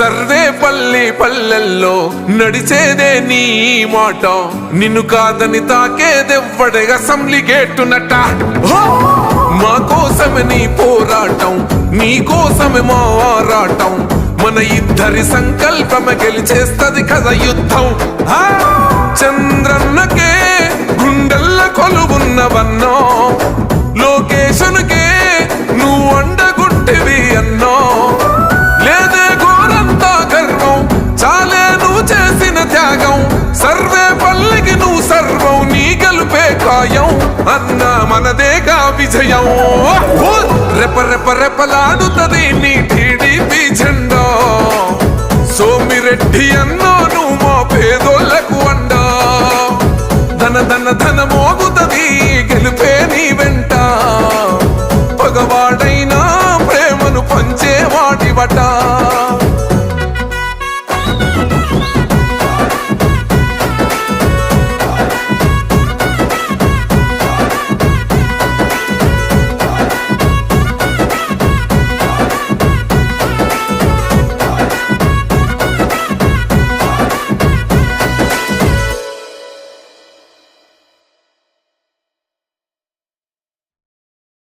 సర్వేపల్లి పల్లెల్లో నడిచేదే నీ మాట. నిన్ను కాదని తాకేదెవ్వడే అసెంబ్లీ మా కోసమే నీ పోరాటం నీ కోసమే మా ఆరాటం. మన ఇద్దరి సంకల్పమే గెలిచేస్తది కదా యుద్ధం. ఆ! చంద్రన్నకే గుండెల్ల కొలువున్నవన్నో మనదేగా విజయం రెప రెప రెపలాడుతుంది నీ టీడీపీ జెండా సోమిరెడ్డి అన్నోను మా పేదోళ్ళకు అండా ధన ధన ధనము